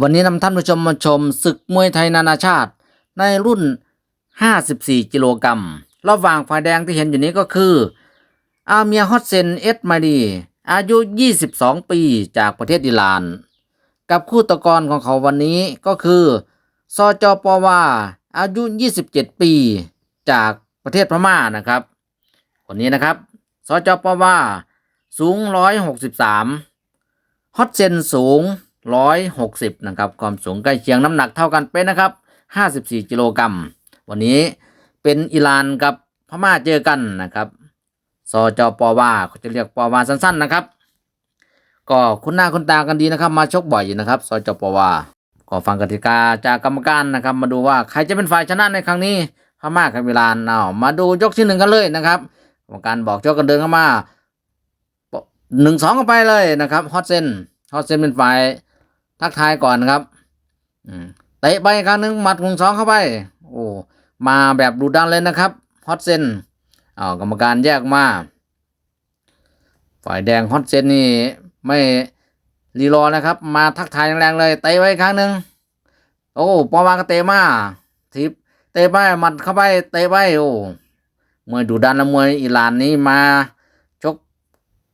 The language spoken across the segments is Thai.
วันนี้นำท่านผู้ชมมาชมศึกมวยไทยนานาชาติ ในรุ่น 54 กิโลกรัมระหว่างฝ่ายแดงที่เห็นอยู่นี้ก็คือ อาเมียฮอตเซนเอสมาดี อายุ 22 ปีจากประเทศอิหร่าน กับคู่ตะกรของเขาวันนี้ก็คือซอจอปอวาอายุ 27 ปี จากประเทศพม่านะครับคนนี้นะครับซอจอปอวาสูง 163 ฮอตเซนสูง 160 นะครับ ความสูงใกล้เคียงน้ำหนักเท่ากันเป๊ะนะครับ 54 กิโลกรัม วันนี้เป็นอิหร่านกับพม่าเจอกันนะครับสจปวาเขาจะเรียกปวาสั้นๆนะครับ ก็คุ้นหน้าคุ้นตากันดีนะครับ มาชกบ่อยอยู่นะครับสจปวาก็ฟังกติกาจากกรรมการนะครับ มาดูว่าใครจะเป็นฝ่ายชนะในครั้งนี้พม่ากับอิหร่านเอามาดูยกที่หนึ่งกันเลยนะครับกรรมการบอกยกกันเดินเข้ามาหนึ่งสองกันไปเลยนะครับฮอตเซนฮอตเซนเป็นฝ่าย ทักทายก่อนครับอืมเตะไปครั้งหนึ่งหมัดหนึ่งสองเข้าไป โอ้มาแบบดุดันเลยนะครับฮอตเซนอ้ากรรมการแยกมา ฝ่ายแดงฮอตเซนนี่ไม่รีรอนะครับ มาทักทายแรงๆเลยเตะไว้อีกครั้งหนึ่งโอ้ปอวากเตะมาทิปเตะไปหมัดเข้าไปเตะไปโอ้มวยดุดันและมวยอิหร่านนี้มาชก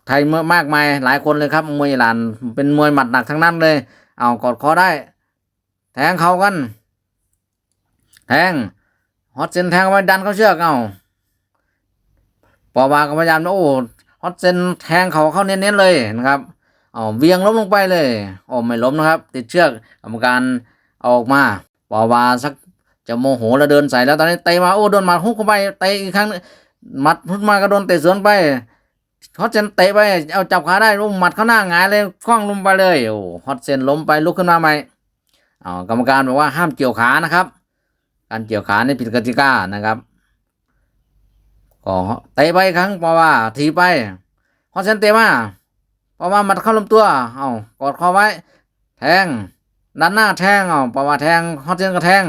ไทยเมื่อมากมายหลายคนเลยครับมวยอิหร่านเป็นมวยหมัดหนักทั้งนั้นเลย เอากอดคอได้ แทงเขากัน แทงฮอตเซนแทงไว้ดันเขาเชือกเอาปอบาก็พยายามนะโอ้ฮอตเซนแทงเขาเข้าเน้นๆเลยนะครับเอาเวียงล้มลงไปเลยโอ้ไม่ล้มนะครับ ติดเชือกกรรมการออกมาปอบาสักจะโมโหแล้วเดินใส่แล้วตอนนี้เตะมาโอ้โดนหมัดฮุกเข้าไปเตะอีกครั้งหนึ่งหมัดพุดมาก็โดนเตะสวนไป ฮอตเซนเตะไปเอาจับขาได้ลูกหมัดเข้าหน้าหงายเลยคว้างลงไปเลยโอ้ฮอตเซนล้มไปลุกขึ้นมาใหม่เอากรรมการบอกว่าห้ามเกี่ยวขานะครับ การเกี่ยวขานี่ผิดกติกานะครับก็เตะไปครั้งเพราะว่าทีไปฮอตเซนเตะมาเพราะว่ามัดเข้าลำตัวเอากอดคอไว้ แทงด้านหน้าแทงเอาเพราะว่าแทงฮอตเซนก็แทง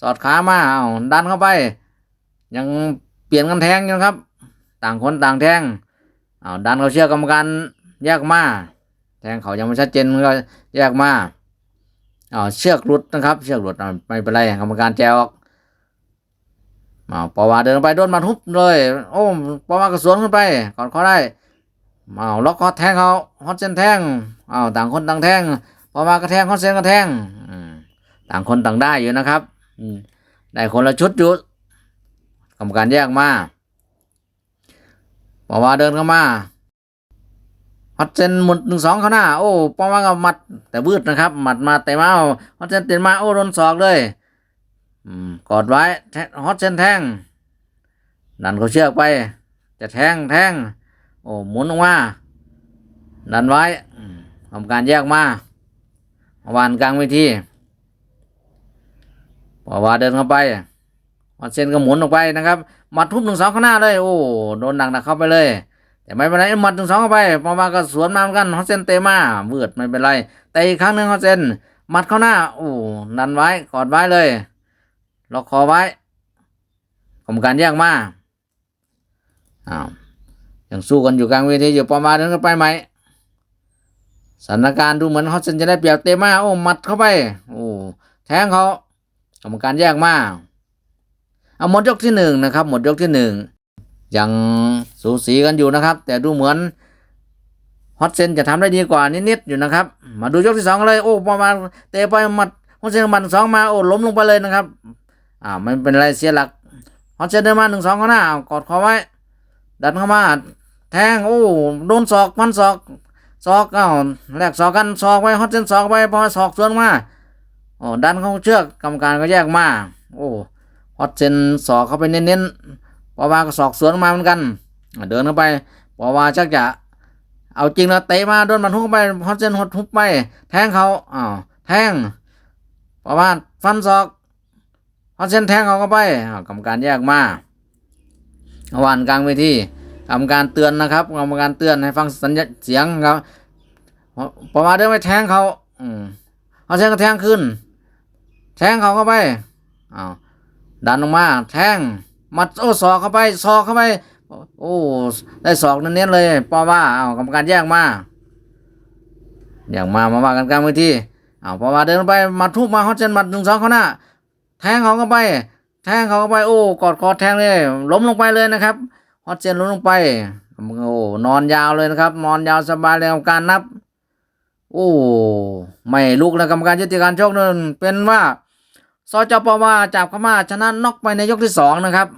สอดขามาเอาดันเข้าไป ยังเปลี่ยนกันแทงอยู่ครับ ต่างคนต่างแทง เอาดันเขาเชือกกรรมการแยกมาแทงเขายังไม่ชัดเจนก็แยกมาเอาเชือกหลุดนะครับ เชือกหลุดไม่เป็นไรกรรมการแจวออกเอาปอวาเดินไปโดนมาทุบเลย โอ้ปอวากระสวนขึ้นไปก่อนเขาได้เอาล็อกคอแทงเขาฮอตเซนแทงเอาต่างคนต่างแทงปอวากระแทงฮอตเซนกระแทงอืมต่างคนต่างได้อยู่นะครับอืมได้คนละชุดอยู่กรรมการแยกมา อวาเดินเข้ามาฮอตเซนหมุดหนึ่งสองเข้าหน้า โอ้ปอวาก็หมัด แต่วืดนะครับ หมัดมาแต่มาฮอตเซนเต็นมาโอ้โดนศอกเลยอืมกอดไว้ฮอตเซนแทงดันเขาเชือกไป จะแทงแทงโอ้หมุนออกมาดันไว้อืมการแยกมาวานกลางเวทีปอวาเดินเข้าไป วัดเซนก็หมุนออกไปนะครับหมัดทุบหนึ่งสองข้างหน้าเลยโอ้โดนหนักๆเข้าไปเลย แต่ไม่เป็นไรหมัดหนึ่งสองเข้าไปปอวาก็สวนมาเหมือนกันฮอเซนเตะมาเบือดไม่เป็นไรแต่อีกครั้งหนึ่งฮอเซนหมัดเข้าหน้าโอ้ดันไว้กอดไว้เลยล็อกคอไว้กรรมการแยกมาอ้าวยังสู้กันอยู่กลางเวทีอยู่ปอวาเดินเข้าไปไหมสถานการณ์ดูเหมือนฮอตเซนจะได้เปรียบเตะมาโอ้หมัดเข้าไปโอ้แทงเขากรรมการแยกมา เอาหมดยกที่หนึ่งนะครับ หมดยกที่หนึ่งยังสูสีกันอยู่นะครับ แต่ดูเหมือนฮอตเซนจะทำได้ดีกว่านิดๆอยู่นะครับ มาดูยกที่สองเลยโอ้ประมาณเตะไปหมัดฮอตเซนหมัดสองมาโอ้ล้มลงไปเลยนะครับอ่าไม่เป็นไรเสียหลักฮอตเซนเดินมาหนึ่งสองข้างหน้ากอดคอไว้ ดันเข้ามา แทงโอ้โดนศอกพันศอกศอกเอ้าแลกศอกกันศอกไว้ฮอตเซนศอกไปพอศอกสวนมาโอ้ดันเข้าเชือกกรรมการก็แยกมา โอ้ ฮอตเซนสอกเข้าไปเน้นๆปอวาก็สอกสวนมาเหมือนกัน เดินเข้าไปปอวาชักจะเอาจริงแล้วเตะมาโดนมันทุบไปฮอตเซนหดทุบไป แทงเขาอ้าวแทงปอวาฟันศอกฮอตเซนแทงเขาเข้าไปกรรมการแยกมาเมื่อวานกลางเวทีกรรมการเตือนนะครับกรรมการเตือนให้ฟังสัญญาเสียงครับปอวาเดินไปแทงเขาอืมฮอตเซนก็แทงขึ้น แทงเขาเข้าไปอ้าว ดันลงมา แทงมัดโอ้ศอกเข้าไปศอกเข้าไป โอ้ ได้ศอกเน้นๆเลยปอว่าเอากรรมการแยกมาแยกมามาว่ากันกลางเวทีเอ้าวพอมาเดินไปมัดทุกมาฮอตเซนมัดหนึ่งสองเขาหน้าแทงเขาเข้าไป แทงเขาเข้าไปโอ้กอดคอแทงเลยล้มลงไปเลยนะครับฮอตเซนล้มลงไปโอ้นอนยาวเลยนะครับ นอนยาวสบายเลยกรรมการนับ โอ้ ไม่ลุกนะกรรมการยุติการชกนั่นเป็นว่า ซอจปวาจับเข้ามาชนะน็อกไปในยกที่สองนะครับ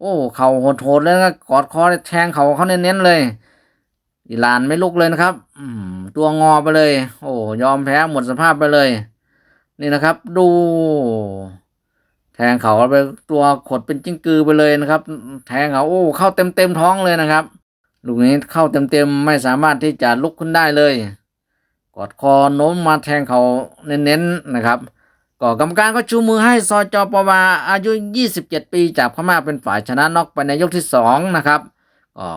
โอ้ เข่าโหดๆเลยนะกอดคอแทงเข่าเขาเน้นๆเลย อิหร่านไม่ลุกเลยนะครับอืมตัวงอไปเลย โอ้ยอมแพ้หมดสภาพไปเลย นี่นะครับ ดู แทงเขาไปตัวขดเป็นจิ้งกือไปเลยนะครับ แทงเขาโอ้เข้าเต็มเต็มๆท้องเลยนะครับลูกนี้เข้าเต็มเต็มๆไม่สามารถที่จะลุกขึ้นได้เลย กอดคอโน้มมาแทงเขาเน้นๆนะครับ ก็กรรมการก็ชูมือให้ซอจอปวาอายุ 27 ปีจากพม่าเป็นฝ่ายชนะน็อกไปในยกที่สองนะครับก็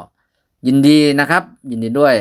ยินดีนะครับ ยินดีด้วย